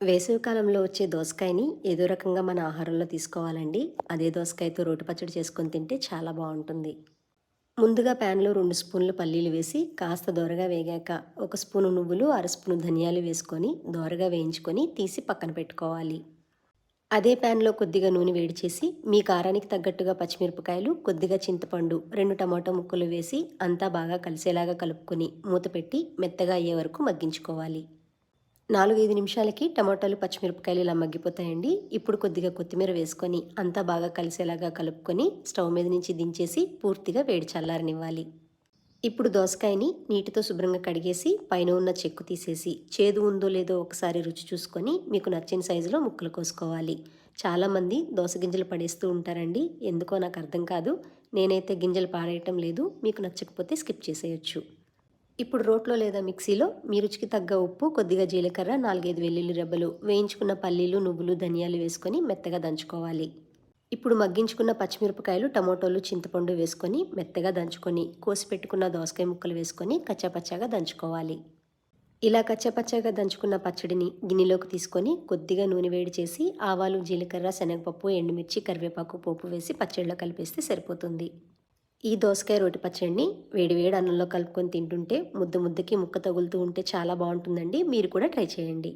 వేసవికాలంలో వచ్చే దోసకాయని ఏదో రకంగా మన ఆహారంలో తీసుకోవాలండి. అదే దోసకాయతో రోటి పచ్చడి చేసుకొని తింటే చాలా బాగుంటుంది. ముందుగా ప్యాన్లో రెండు స్పూన్లు పల్లీలు వేసి కాస్త దోరగా వేగాక ఒక స్పూను నువ్వులు అర స్పూను ధనియాలు వేసుకొని దోరగా వేయించుకొని తీసి పక్కన పెట్టుకోవాలి. అదే ప్యాన్లో కొద్దిగా నూనె వేడి చేసి మీ కారానికి తగ్గట్టుగా పచ్చిమిరపకాయలు కొద్దిగా చింతపండు రెండు టమాటో ముక్కలు వేసి అంతా బాగా కలిసేలాగా కలుపుకొని మూత పెట్టి మెత్తగా అయ్యే వరకు మగ్గించుకోవాలి. నాలుగైదు నిమిషాలకి టమాటాలు పచ్చిమిరపకాయలు ఇలా మగ్గిపోతాయండి. ఇప్పుడు కొద్దిగా కొత్తిమీర వేసుకొని అంతా బాగా కలిసేలాగా కలుపుకొని స్టవ్ మీద నుంచి దించేసి పూర్తిగా వేడి చల్లారనివ్వాలి. ఇప్పుడు దోసకాయని నీటితో శుభ్రంగా కడిగేసి పైన ఉన్న చెక్కు తీసేసి చేదు ఉందో లేదో ఒకసారి రుచి చూసుకొని మీకు నచ్చిన సైజులో ముక్కలు కోసుకోవాలి. చాలామంది దోస గింజలు పడేస్తూ ఉంటారండి. ఎందుకో నాకు అర్థం కాదు. నేనైతే గింజలు పాడేయటం లేదు. మీకు నచ్చకపోతే స్కిప్ చేసేయచ్చు. ఇప్పుడు రోట్లో లేదా మిక్సీలో మీ రుచికి తగ్గ ఉప్పు కొద్దిగా జీలకర్ర నాలుగైదు వెల్లుల్లి రెబ్బలు వేయించుకున్న పల్లీలు నువ్వులు ధనియాలు వేసుకొని మెత్తగా దంచుకోవాలి. ఇప్పుడు మగ్గించుకున్న పచ్చిమిరపకాయలు టమోటోలు చింతపండు వేసుకొని మెత్తగా దంచుకొని కోసి పెట్టుకున్న దోసకాయ ముక్కలు వేసుకొని కచ్చాపచ్చాగా దంచుకోవాలి. ఇలా కచ్చాపచ్చాగా దంచుకున్న పచ్చడిని గిన్నెలోకి తీసుకొని కొద్దిగా నూనె వేడి చేసి ఆవాలు జీలకర్ర శనగపప్పు ఎండుమిర్చి కరివేపాకు పోపు వేసి పచ్చడిలో కలిపేస్తే సరిపోతుంది. ఈ దోసకాయ రోటి పచ్చడిని వేడివేడి అన్నంలో కలుపుకొని తింటుంటే ముద్ద ముద్దకి ముక్క తగులుతూ ఉంటే చాలా బాగుంటుందండి. మీరు కూడా ట్రై చేయండి.